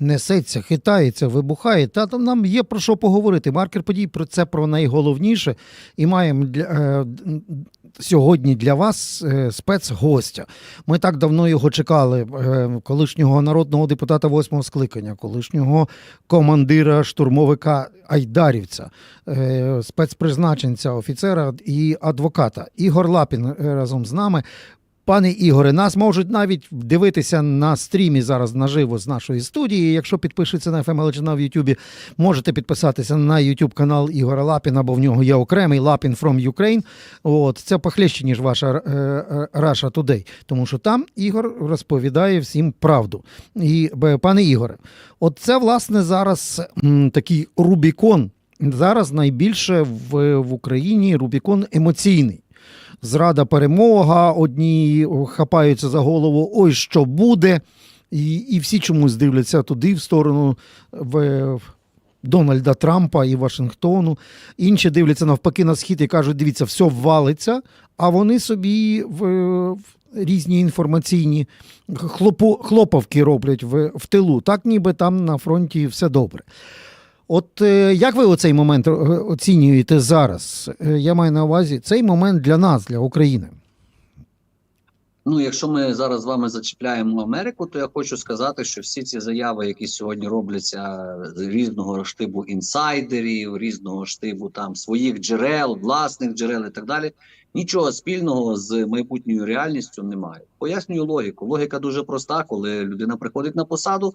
несеться, хитається, вибухає. Та там нам є про що поговорити. Маркер подій про це про найголовніше. І маємо для, е, сьогодні для вас е, спецгостя. Ми так давно його чекали. Е, колишнього народного депутата восьмого скликання, колишнього командира штурмовика Айдарівця, е, спецпризначенця, офіцера і адвоката. Ігор Лапін е, разом з нами. Пане Ігоре, нас можуть навіть дивитися на стрімі зараз наживо з нашої студії. Якщо підпишеться на FM Галичина в Ютубі, можете підписатися на YouTube канал Ігора Лапіна, бо в нього є окремий Лапін from Ukraine. От це похлеще, ніж ваша е, е, Russia Today, тому що там Ігор розповідає всім правду. І пане Ігоре, от це власне зараз такий Рубікон. Зараз найбільше в, в Україні Рубікон емоційний зрада перемога, одні хапаються за голову, ой, що буде. І, і всі чомусь дивляться туди, в сторону в, в Дональда Трампа і Вашингтону. Інші дивляться навпаки на схід і кажуть: дивіться, все валиться, а вони собі в, в різні інформаційні хлопу, хлопавки роблять в, в тилу. Так ніби там на фронті все добре. От е, як ви оцей момент е, оцінюєте зараз? Е, Я маю на увазі цей момент для нас, для України. Ну, якщо ми зараз з вами зачіпляємо Америку, то я хочу сказати, що всі ці заяви, які сьогодні робляться з різного штибу інсайдерів, різного штибу там своїх джерел, власних джерел і так далі, нічого спільного з майбутньою реальністю немає. Пояснюю логіку. Логіка дуже проста, коли людина приходить на посаду.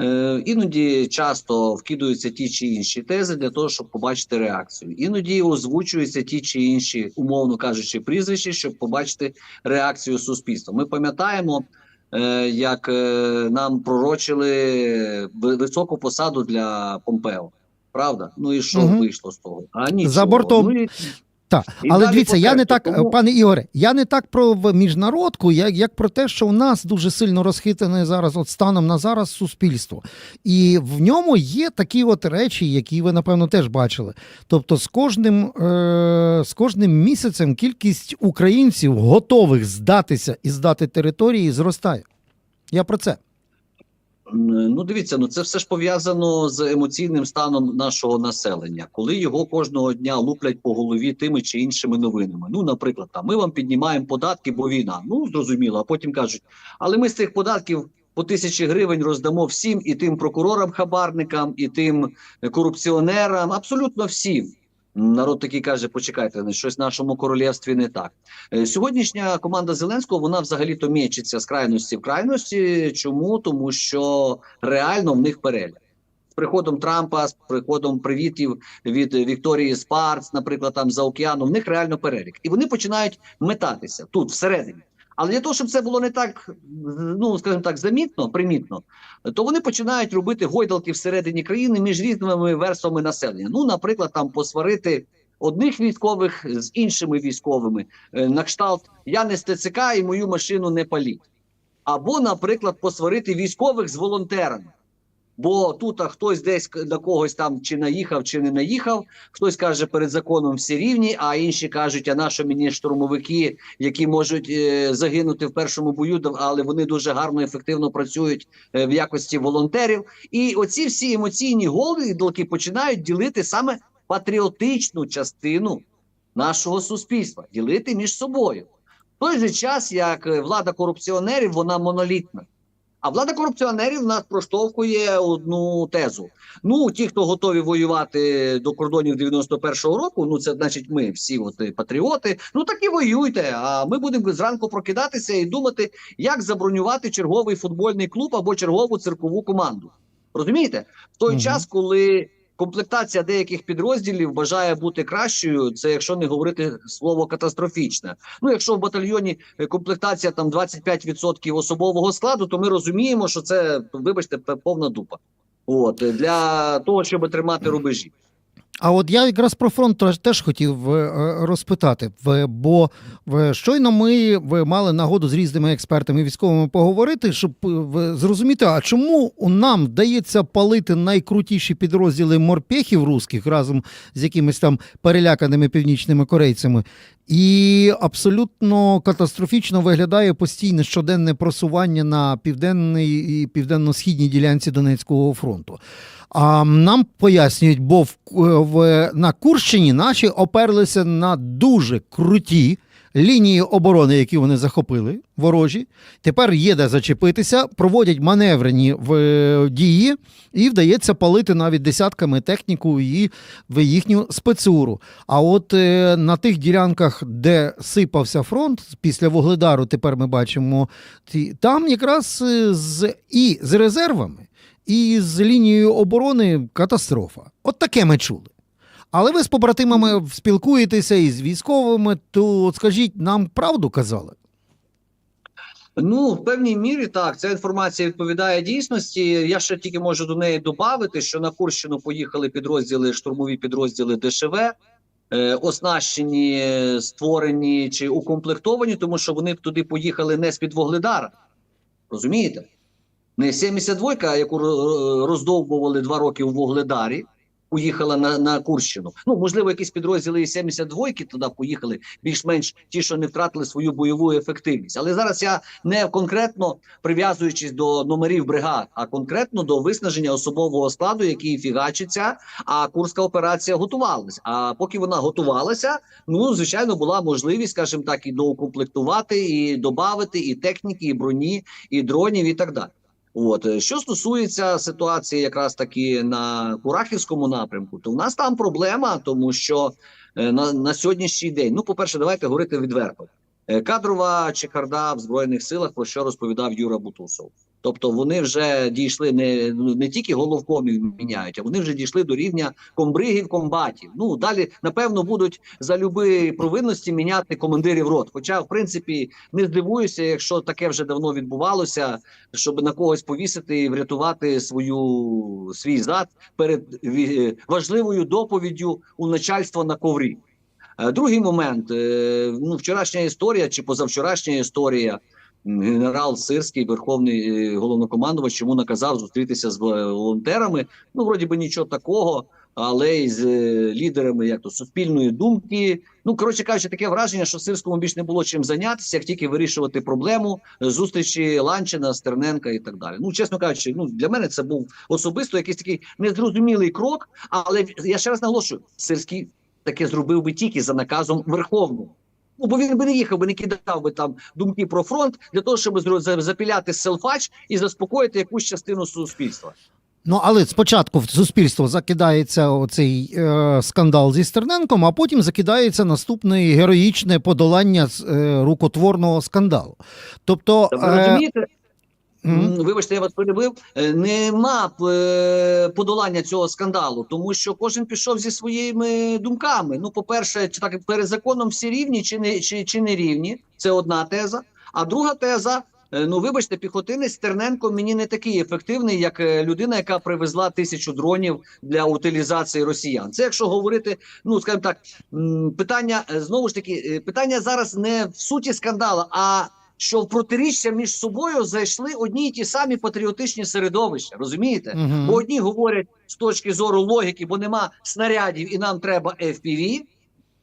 Е, іноді часто вкидаються ті чи інші тези для того, щоб побачити реакцію. Іноді озвучуються ті чи інші, умовно кажучи, прізвища, щоб побачити реакцію суспільства. Ми пам'ятаємо, е, як е, нам пророчили високу посаду для Помпео. Правда? Ну і що Мгм. вийшло з того? А нічого. За бортом. Ну, і... Так, але дивіться, я не так, Тому- пане Ігоре, я не так про міжнародку, як, як про те, що у нас дуже сильно розхитане зараз, от станом на зараз суспільство. І в ньому є такі от речі, які ви, напевно, теж бачили. Тобто, з кожним, е, з кожним місяцем кількість українців, готових здатися і здати території, зростає. Я про це. Ну, дивіться, ну це все ж пов'язано з емоційним станом нашого населення, коли його кожного дня луплять по голові тими чи іншими новинами. Ну, наприклад, там ми вам піднімаємо податки, бо війна. Ну зрозуміло. А потім кажуть, але ми з цих податків по тисячі гривень роздамо всім, і тим прокурорам-хабарникам, і тим корупціонерам, абсолютно всім. Народ такий каже: почекайте, ну, щось в нашому королівстві не так. Е, Сьогоднішня команда Зеленського вона взагалі то мечиться з крайності в крайності. Чому? Тому що реально в них переляк. З приходом Трампа, з приходом привітів від Вікторії Спарц, наприклад, там за океаном, в них реально перелік. І вони починають метатися тут, всередині. Але для того, щоб це було не так, ну скажімо так, замітно, примітно, то вони починають робити гойдалки всередині країни між різними верствами населення. Ну, наприклад, там посварити одних військових з іншими військовими, е, на кшталт я не з і мою машину не паліть. Або, наприклад, посварити військових з волонтерами. Бо тут а хтось десь на когось там чи наїхав, чи не наїхав. Хтось каже, перед законом всі рівні, а інші кажуть, а нащо мені штурмовики, які можуть е, загинути в першому бою, але вони дуже гарно ефективно працюють е, в якості волонтерів. І оці всі емоційні голки починають ділити саме патріотичну частину нашого суспільства, ділити між собою. В той же час, як е, влада корупціонерів, вона монолітна. А влада корупціонерів нас проштовхує одну тезу. Ну, ті, хто готові воювати до кордонів 91-го року, ну це значить ми всі от патріоти. Ну так і воюйте. А ми будемо зранку прокидатися і думати, як забронювати черговий футбольний клуб або чергову циркову команду. Розумієте? В той угу. час, коли комплектація деяких підрозділів бажає бути кращою, це якщо не говорити слово катастрофічне. Ну, якщо в батальйоні е, комплектація там 25% особового складу, то ми розуміємо, що це, вибачте, повна дупа. От е, для того, щоб тримати рубежі. А от я якраз про фронт теж- хотів е, розпитати, бо щойно ми мали нагоду з різними експертами військовими поговорити, щоб е, зрозуміти, а чому нам вдається палити найкрутіші підрозділи морпехів русських разом з якимись там переляканими північними корейцями. І абсолютно катастрофічно виглядає постійне щоденне просування на південній і південно-східній ділянці Донецького фронту. А нам пояснюють, бо в, в, на Курщині наші оперлися на дуже круті лінії оборони, які вони захопили, ворожі. Тепер є де зачепитися, проводять маневрені в, е, дії, і вдається палити навіть десятками техніку і в їхню спецуру. А от е, на тих ділянках, де сипався фронт після Вугледару, тепер ми бачимо, ті, там якраз е, з, і з резервами, і з лінією оборони катастрофа. От таке ми чули. Але ви з побратимами спілкуєтеся із військовими, то скажіть, нам правду казали? Ну, в певній мірі так, ця інформація відповідає дійсності. Я ще тільки можу до неї додати, що на Курщину поїхали підрозділи, штурмові підрозділи ДШВ, е, оснащені, створені чи укомплектовані, тому що вони туди поїхали не з-під Вогледара. Розумієте? Не 72-ка, яку роздовбували два роки у Вогледарі, поїхала на, на Курщину. Ну, можливо, якісь підрозділи із 72-ки туди поїхали, більш-менш ті, що не втратили свою бойову ефективність. Але зараз я не конкретно прив'язуючись до номерів бригад, а конкретно до виснаження особового складу, який фігачиться. А курська операція готувалася. А поки вона готувалася, ну звичайно, була можливість, скажімо так, і доукомплектувати, і додати і техніки, і броні, і дронів, і так далі. От е, що стосується ситуації, якраз таки на Курахівському напрямку, то в нас там проблема, тому що е, на, на сьогоднішній день, ну, по-перше, давайте говорити відверто. Е, Кадрова чехарда в збройних силах, про що розповідав Юра Бутусов. Тобто вони вже дійшли не, не тільки головкомів міняють, а вони вже дійшли до рівня комбригів, комбатів. Ну далі, напевно, будуть за любі провинності міняти командирів рот. Хоча, в принципі, не здивуюся, якщо таке вже давно відбувалося, щоб на когось повісити і врятувати свою свій зад перед важливою доповіддю у начальства на коврі. Е, Другий момент: е, ну, вчорашня історія чи позавчорашня історія. Генерал Сирський, верховний е, головнокомандувач, йому наказав зустрітися з волонтерами. Ну, вроді би нічого такого, але й з е, лідерами як то суспільної думки. Ну, коротше кажучи, таке враження, що Сирському більш не було чим зайнятися, як тільки вирішувати проблему зустрічі Ланчина, Стерненка і так далі. Ну, чесно кажучи, ну для мене це був особисто якийсь такий незрозумілий крок. Але я ще раз наголошую, Сирський таке зробив би тільки за наказом Верховного. Ну, бо він би не їхав би, не кидав би там думки про фронт для того, щоб запіляти селфач і заспокоїти якусь частину суспільства. Ну, але спочатку в суспільство закидається оцей е, скандал зі Стерненком, а потім закидається наступне героїчне подолання е, рукотворного скандалу. Тобто, е, розумієте, Вибачте, я вас перебив. Е, Нема е, подолання цього скандалу, тому що кожен пішов зі своїми думками. Ну, по-перше, чи так перед законом всі рівні, чи не чи, чи не рівні. Це одна теза. А друга теза. е, Ну, вибачте, піхотинець Стерненко мені не такий ефективний, як людина, яка привезла тисячу дронів для утилізації росіян. Це якщо говорити, ну скажімо так, питання знову ж таки, питання зараз не в суті скандалу, а що в протиріччя між собою зайшли одні й ті самі патріотичні середовища. Розумієте? Мгм. Бо одні говорять з точки зору логіки, бо нема снарядів і нам треба FPV,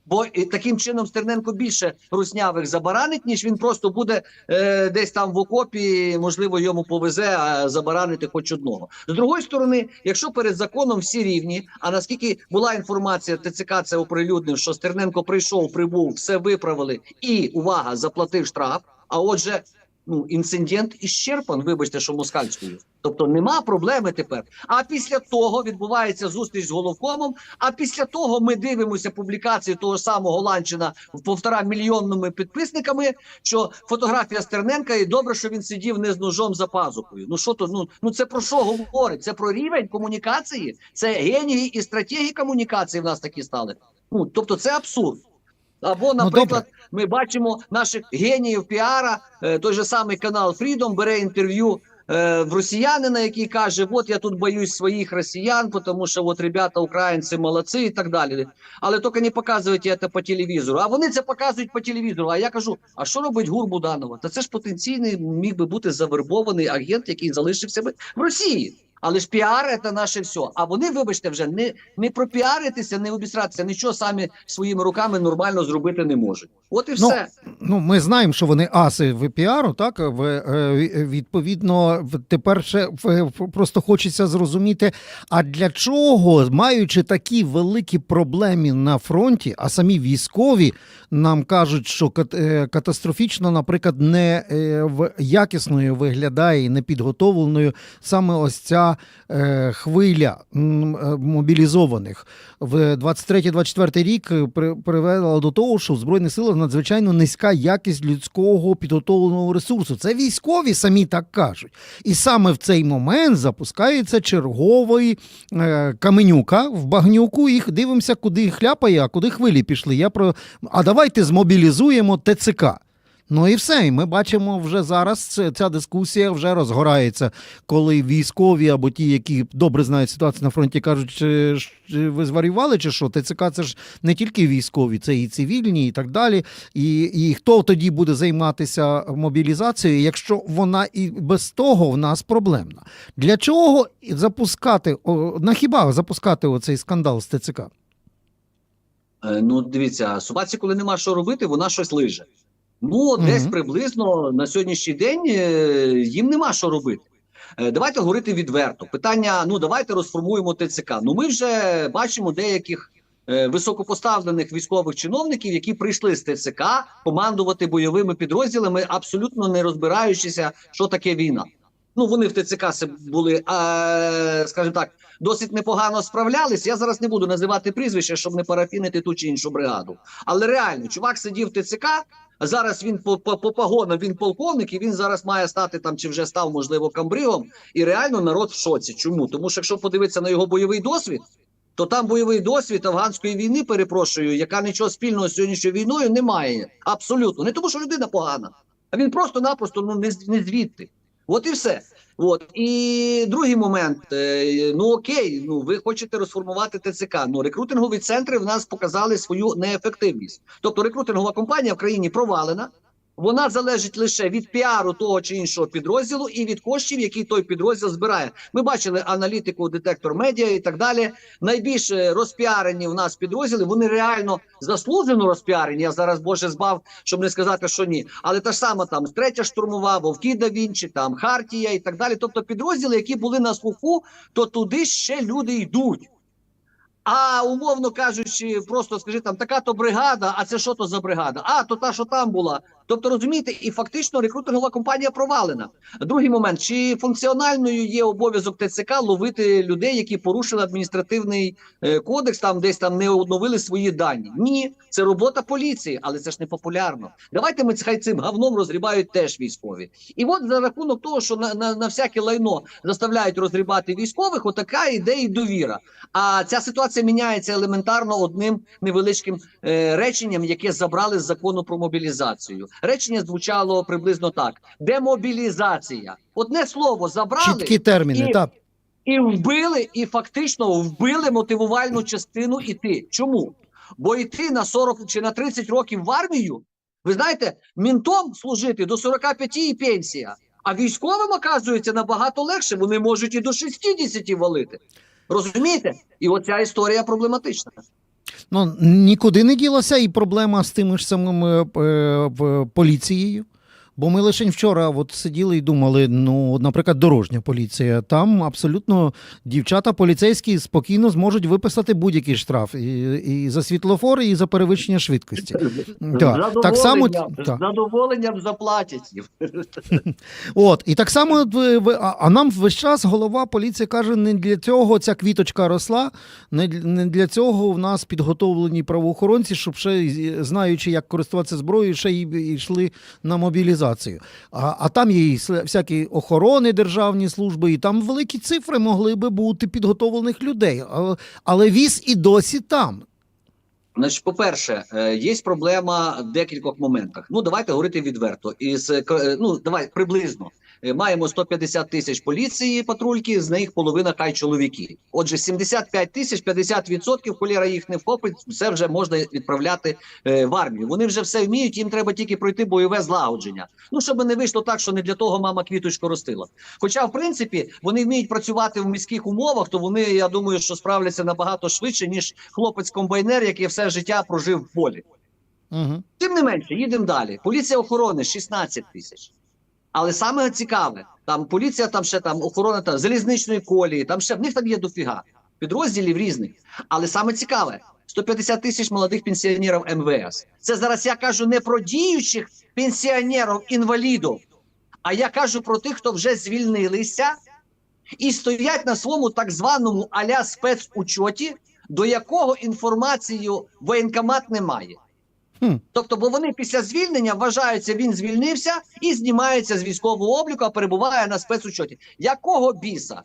Бо таким чином Стерненко більше руснявих забаранить, ніж він просто буде е, десь там в окопі, можливо, йому повезе а забаранити хоч одного. З другої сторони, якщо перед законом всі рівні, а наскільки була інформація, ТЦК це оприлюднив, що Стерненко прийшов, прибув, все виправили і увага, заплатив штраф. А отже, ну інцидент іщерпан, вибачте, що москальською. Тобто нема проблеми тепер. А після того відбувається зустріч з головкомом. А після того ми дивимося публікації того самого Ланчина в півтора мільйонними підписниками. Що фотографія Стерненка, і добре, що він сидів не з ножом за пазухою. Ну що то? Ну ну це про що говорить? Це про рівень комунікації, це генії і стратегії комунікації в нас такі стали. Ну тобто, це абсурд. Або, наприклад, ми бачимо наших геніїв піара. е, Той же самий канал Freedom бере інтерв'ю е, в росіянина, який каже: От я тут боюсь своїх росіян, тому що от ребята, українці молодці і так далі. Але тільки не показують це по телевізору. А вони це показують по телевізору. А я кажу: а що робить Гур Буданова? Та це ж потенційний міг би бути завербований агент, який залишився би в Росії. Але ж піар це наше все. А вони, вибачте, вже не, не пропіаритися, не обісратися, нічого самі своїми руками нормально зробити не можуть. От і Ну, все. Ну, ми знаємо, що вони аси в піару, так в, е, відповідно, тепер ще просто хочеться зрозуміти, а для чого, маючи такі великі проблеми на фронті, а самі військові нам кажуть, що е, катастрофічно, наприклад, не е, якісною виглядає і непідготовленою саме ось ця е, хвиля е, мобілізованих в 23-24 рік е, привела до того, що в збройних силах надзвичайно низька якість людського підготовленого ресурсу. Це військові самі так кажуть. І саме в цей момент запускається черговий каменюка в багнюку. І дивимося, куди хляпає, а куди хвилі пішли. Я про а давайте змобілізуємо ТЦК. Ну і все. І ми бачимо вже зараз ця дискусія вже розгорається, коли військові або ті, які добре знають ситуацію на фронті, кажуть, чи, ви зварювали, чи що? ТЦК це ж не тільки військові, це і цивільні, і так далі. І, і хто тоді буде займатися мобілізацією, якщо вона і без того в нас проблемна? Для чого запускати на хіба запускати оцей скандал з ТЦК? Е, Ну, дивіться, собаці, коли нема що робити, вона щось лиже. Ну, десь приблизно на сьогоднішній день е, їм нема що робити. Е, Давайте говорити відверто. Питання: ну давайте розформуємо ТЦК. Ну, ми вже бачимо деяких е, високопоставлених військових чиновників, які прийшли з ТЦК командувати бойовими підрозділами, абсолютно не розбираючися, що таке війна. Ну, вони в ТЦК були, скажімо так, досить непогано справлялись. Я зараз не буду називати прізвище, щоб не парафінити ту чи іншу бригаду. Але реально, чувак сидів в ТЦК. Зараз він по, по, по погонам, він полковник, і він зараз має стати там, чи вже став, можливо, камбригом. І реально народ в шоці. Чому? Тому що якщо подивитися на його бойовий досвід, то там бойовий досвід афганської війни, перепрошую, яка нічого спільного з сьогоднішньою війною не має. Абсолютно. Не тому, що людина погана, а він просто-напросто ну, не, не звідти. От і все. От і другий момент. Е, ну окей, ну ви хочете розформувати ТЦК. Ну рекрутингові центри в нас показали свою неефективність. Тобто рекрутингова компанія в країні провалена. Вона залежить лише від піару того чи іншого підрозділу і від коштів, які той підрозділ збирає. Ми бачили аналітику, детектор медіа і так далі. Найбільш е, розпіарені в нас підрозділи. Вони реально заслужено розпіарені. Я зараз боже збав, щоб не сказати, що ні. Але та ж сама там третя штурмова, Вовки да Вінчі, там Хартія і так далі. Тобто підрозділи, які були на слуху, то туди ще люди йдуть. А умовно кажучи, просто скажи там така то бригада, а це що то за бригада? А то та, що там була. Тобто розумієте, і фактично рекрутингова компанія провалена. Другий момент: чи функціональною є обов'язок ТЦК ловити людей, які порушили адміністративний е, кодекс, там десь там не оновили свої дані? Ні, це робота поліції, але це ж не популярно. Давайте ми хай цим говном розрібають теж військові. І от за рахунок того, що на, на, на всяке лайно заставляють розрібати військових, отака іде і довіра. А ця ситуація міняється елементарно одним невеличким е, реченням, яке забрали з закону про мобілізацію. Речення звучало приблизно так: демобілізація. Одне слово забрали Чіткі терміни, і- так. і вбили, і фактично вбили мотивувальну частину іти. Чому? Бо йти на 40 чи на 30 років в армію, ви знаєте, мінтом служити до 45 і пенсія. А військовим, оказується, набагато легше. Вони можуть і до 60 валити. Розумієте? І оця історія проблематична. Ну, нікуди не ділася і проблема з тими ж самими е, поліцією. Бо ми лише вчора от сиділи і думали, ну, наприклад, дорожня поліція. Там абсолютно дівчата поліцейські спокійно зможуть виписати будь-який штраф і, і за світлофори, і за перевищення швидкості. Да. Так само- з задоволенням заплатять їм. От, і так само, а нам весь час голова поліції каже, не для цього ця квіточка росла, не, для- цього в нас підготовлені правоохоронці, щоб ще знаючи, як користуватися зброєю, ще й йшли на мобілізацію. А, а там є і всякі охорони державні служби, і там великі цифри могли би бути підготовлених людей. Але, віз і досі там. Значить, по-перше, е, є проблема в декількох моментах. Ну, давайте говорити відверто. Із е, е, ну, давай приблизно. Е, маємо 150 тисяч поліції патрульки, з них половина хай чоловіки. Отже, 75 тисяч, 50% холєра їх не вхопить, все вже можна відправляти е, в армію. Вони вже все вміють, їм треба тільки пройти бойове злагодження. Ну щоб не вийшло так, що не для того мама квіточку ростила. Хоча, в принципі, вони вміють працювати в міських умовах, то вони, я думаю, що справляться набагато швидше, ніж хлопець-комбайнер, який все життя прожив в полі. Угу. Тим не менше, їдемо далі. Поліція охорони 16 тисяч. Але саме цікаве, там поліція, там ще там охорона там, залізничної колії, там ще в них там є дофіга підрозділів різних. Але саме цікаве, 150 тисяч молодих пенсіонерів МВС. Це зараз я кажу не про діючих пенсіонерів інвалідів, а я кажу про тих, хто вже звільнилися і стоять на своєму так званому аля спецучоті, до якого інформацію воєнкомат не має. Хм. Тобто, бо вони після звільнення вважаються, він звільнився і знімається з військового обліку, а перебуває на спецучоті. Якого біса?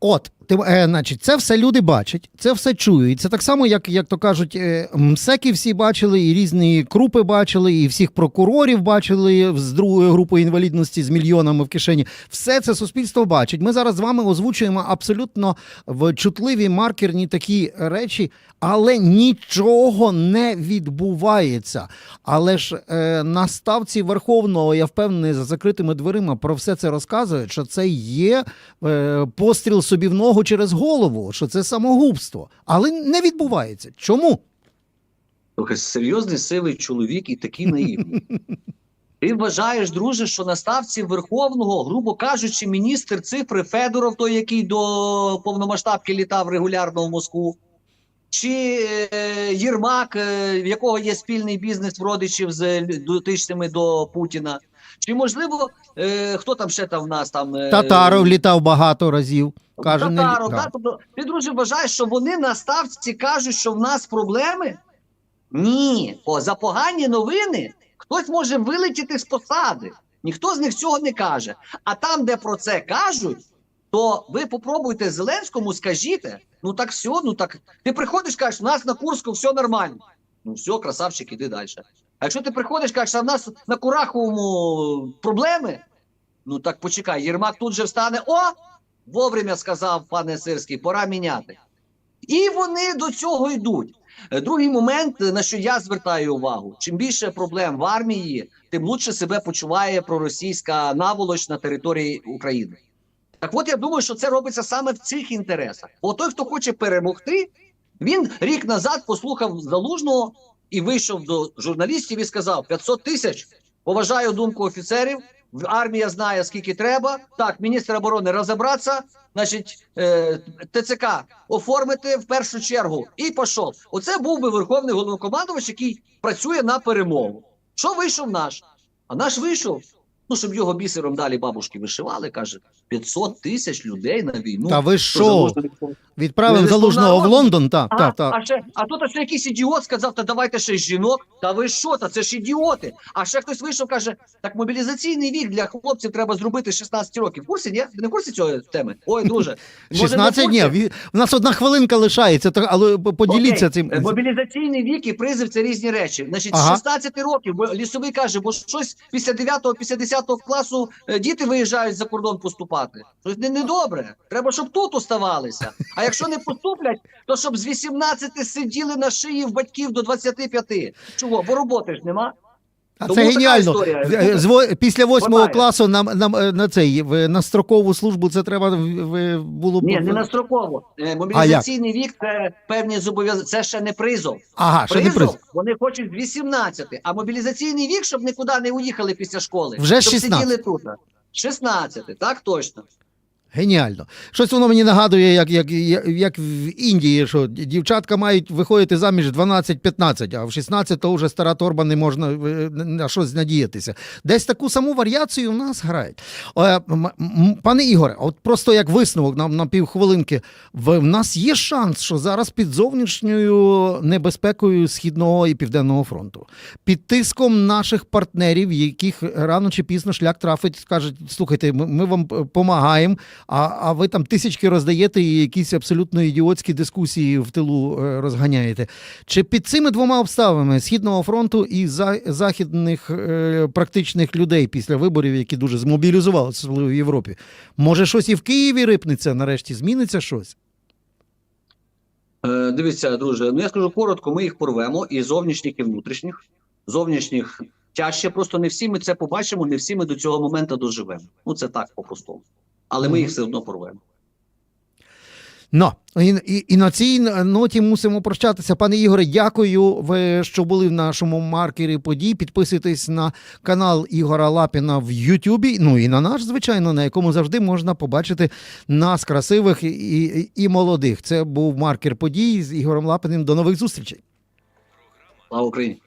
От, ти, е, значить, це все люди бачать, це все чують. Це так само, як, як то кажуть, е, МСЕКи всі бачили, і різні крупи бачили, і всіх прокурорів бачили з другої групи інвалідності з мільйонами в кишені. Все це суспільство бачить. Ми зараз з вами озвучуємо абсолютно в чутливі маркерні такі речі, але нічого не відбувається. Але ж е, на ставці Верховного, я впевнений, за закритими дверима про все це розказують, що це є е, постріл собі в ногу через голову, що це самогубство. Але не відбувається. Чому? Серйозний сивий чоловік і такий наївний. Ти вважаєш, друже, що на ставці Верховного, грубо кажучи, міністр цифри Федоров, той, який до повномасштабки літав регулярно в Москву, чи е, Єрмак, е, в якого є спільний бізнес в родичів з дотичними до Путіна, чи можливо, е, хто там ще там в нас там Татаров літав багато разів. Каже, Татаров, да. да. Тобто, ти, друже, вважаєш, що вони на ставці кажуть, що в нас проблеми? Ні. О, за погані новини хтось може вилетіти з посади. Ніхто з них цього не каже. А там, де про це кажуть, то ви попробуйте Зеленському, скажіть, ну так все, ну так. Ти приходиш, кажеш, у нас на Курську все нормально. Ну все, красавчик, іди далі. А якщо ти приходиш, кажеш, а в нас на Кураховому проблеми, ну так почекай, Єрмак тут же встане. О! Вовремя сказав пане Сирський, пора міняти. І вони до цього йдуть. Е, Другий момент, на що я звертаю увагу: чим більше проблем в армії, тим лучше себе почуває проросійська наволоч на території України. Так от я думаю, що це робиться саме в цих інтересах. Бо той, хто хоче перемогти, він рік назад послухав залужного і вийшов до журналістів і сказав: 500 тисяч. Поважаю думку офіцерів. Армія знає, скільки треба. Так, міністр оборони розібратися, значить, е, ТЦК оформити в першу чергу. І пішов. Оце був би верховний головнокомандувач, який працює на перемогу. Що вийшов наш? А наш вийшов. Ну, щоб його бісером далі бабушки вишивали, каже, 500 тисяч людей на війну. Та ви Що? Відправив залужного в? Лондон? Так, А, так, так. а, ще, а тут ще якийсь ідіот сказав, та давайте ще жінок. Та ви що? Та це ж ідіоти. А ще хтось вийшов, каже, так мобілізаційний вік для хлопців треба зробити з 16 років. В курсі, ні? Ви не в курсі цієї теми? Ой, друже. може, не в 16 курсі? днів. У нас одна хвилинка лишається, але поділіться Окей. цим. Мобілізаційний вік і призив це різні речі. Значить, з Ага. 16 років, бо лісовий каже, бо щось після 9 після 10 класу е, діти виїжджають за кордон поступати. Щось не, недобре. Треба, щоб тут оставалися. А якщо не поступлять, то щоб з 18 сиділи на шиї в батьків до 25. Чого? Бо роботи ж нема. А Тому це така геніально. історія. З- з Після восьмого класу нам, нам е, на цей в- на строкову службу це треба в- було б. Ні, не на строково. Е, Мобілізаційний вік це певні зобов'язання. Це ще не призов. Ага, ще не Призов приз. вони хочуть з 18, а мобілізаційний вік, щоб нікуди не уїхали після школи. Вже щоб 16. сиділи тут. 16, так точно. Геніально. Щось воно мені нагадує, як, як, як, в Індії, що дівчатка мають виходити заміж 12-15, а в 16 то вже стара торба не можна е, на щось надіятися. Десь таку саму варіацію в нас грають. Е, Пане Ігоре, от просто як висновок нам на півхвилинки, в нас є шанс, що зараз під зовнішньою небезпекою Східного і Південного фронту, під тиском наших партнерів, яких рано чи пізно шлях трафить, скажуть: слухайте, ми, ми вам допомагаємо. А, а ви там тисячки роздаєте і якісь абсолютно ідіотські дискусії в тилу е, розганяєте. Чи під цими двома обставинами Східного фронту і за, західних е, практичних людей після виборів, які дуже змобілізувалися особливо в Європі, може щось і в Києві рипнеться, нарешті зміниться щось? Е, Дивіться, друже, ну я скажу коротко, ми їх порвемо і зовнішніх, і внутрішніх. Зовнішніх тяжче, просто не всі ми це побачимо, не всі ми до цього моменту доживемо. Ну це так по-простому. Але ми їх все одно порвемо. Ну, і, і, і на цій ноті мусимо прощатися. Пане Ігоре, дякую, ви, що були в нашому маркері подій. Підписуйтесь на канал Ігора Лапіна в Ютубі. Ну і на наш, звичайно, на якому завжди можна побачити нас, красивих і, і, і молодих. Це був маркер подій з Ігорем Лапіним. До нових зустрічей. Слава Україні!